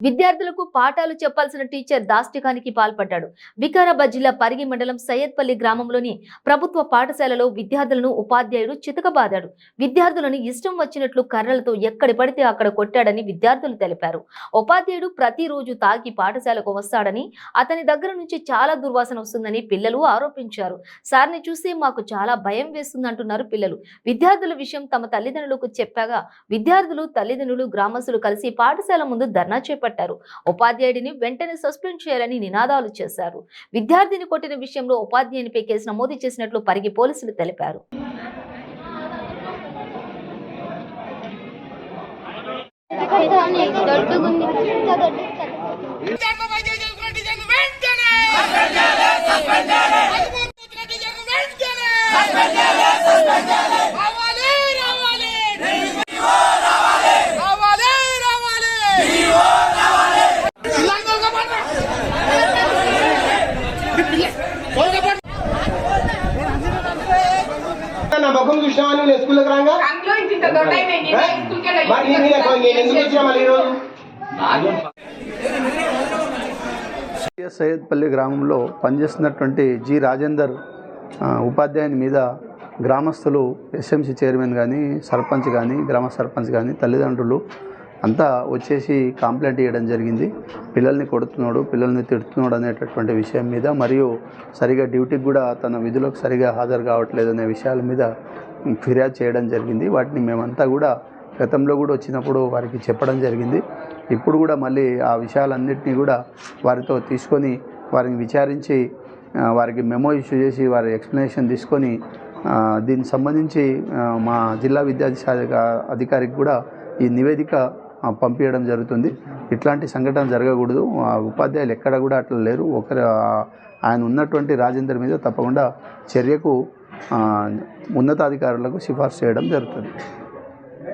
విద్యార్థులకు పాఠాలు చెప్పాల్సిన టీచర్ దాష్టికానికి పాల్పడ్డాడు. వికారాబాద్ జిల్లా పరిగి మండలం సయ్యద్పల్లి గ్రామంలోని ప్రభుత్వ పాఠశాలలో విద్యార్థులను ఉపాధ్యాయుడు చితకబాదాడు. విద్యార్థులను ఇష్టం వచ్చినట్లు కర్రలతో ఎక్కడి పడితే అక్కడ కొట్టాడని విద్యార్థులు తెలిపారు. ఉపాధ్యాయుడు ప్రతిరోజు తాగి పాఠశాలకు వస్తాడని అతని దగ్గర నుంచి చాలా దుర్వాసన వస్తుందని పిల్లలు ఆరోపించారు. సార్ని చూసి మాకు చాలా భయం వేస్తుందంటున్నారు పిల్లలు. విద్యార్థుల విషయం తమ తల్లిదండ్రులకు చెప్పాగా విద్యార్థులు తల్లిదండ్రులు గ్రామస్తులు కలిసి పాఠశాల ముందు ధర్నా చేపట్టారు. ఉపాధ్యాయుడిని వెంటనే సస్పెండ్ చేయాలని నినాదాలు చేశారు. విద్యార్థిని కొట్టిన విషయంలో ఉపాధ్యాయునిపై కేసు నమోదు చేసినట్లు పరిగి పోలీసులు తెలిపారు. దొడ్డుగుంది. దొడ్డు ముఖం చూసినావా నువ్వు నేను స్కూల్కి రాగా. మరి నేను ఎందుకు వచ్చినా మళ్ళీ ఈరోజు? సయ్యద్పల్లి గ్రామంలో పనిచేస్తున్నటువంటి జి రాజేందర్ ఉపాధ్యాయుని మీద గ్రామస్తులు ఎస్ఎంసి చైర్మన్ కానీ సర్పంచ్ కానీ గ్రామ సర్పంచ్ కానీ తల్లిదండ్రులు అంతా వచ్చేసి కంప్లైంట్ ఇవ్వడం జరిగింది. పిల్లల్ని కొడుతున్నాడు పిల్లల్ని తిడుతున్నాడు అనేటటువంటి విషయం మీద మరియు సరిగా డ్యూటీకి కూడా తన విధులకు సరిగా హాజరు కావట్లేదు అనే విషయాల మీద ఫిర్యాదు చేయడం జరిగింది. వాటిని మేమంతా కూడా గతంలో కూడా వచ్చినప్పుడు వారికి చెప్పడం జరిగింది. ఇప్పుడు కూడా మళ్ళీ ఆ విషయాలన్నింటినీ కూడా వారితో తీసుకొని వారిని విచారించి వారికి మెమో ఇష్యూ చేసి వారి ఎక్స్ప్లెనేషన్ తీసుకొని దీనికి సంబంధించి మా జిల్లా విద్యాశాఖ అధికారికి కూడా ఈ నివేదిక పంపించడం జరుగుతుంది. ఇట్లాంటి సంఘటన జరగకూడదు. ఆ ఉపాధ్యాయులు ఎక్కడ కూడా అట్లా లేరు. ఒకరు ఆయన ఉన్నటువంటి రాజేందర్ మీద తప్పకుండా చర్యకు ఉన్నతాధికారులకు సిఫార్సు చేయడం జరుగుతుంది.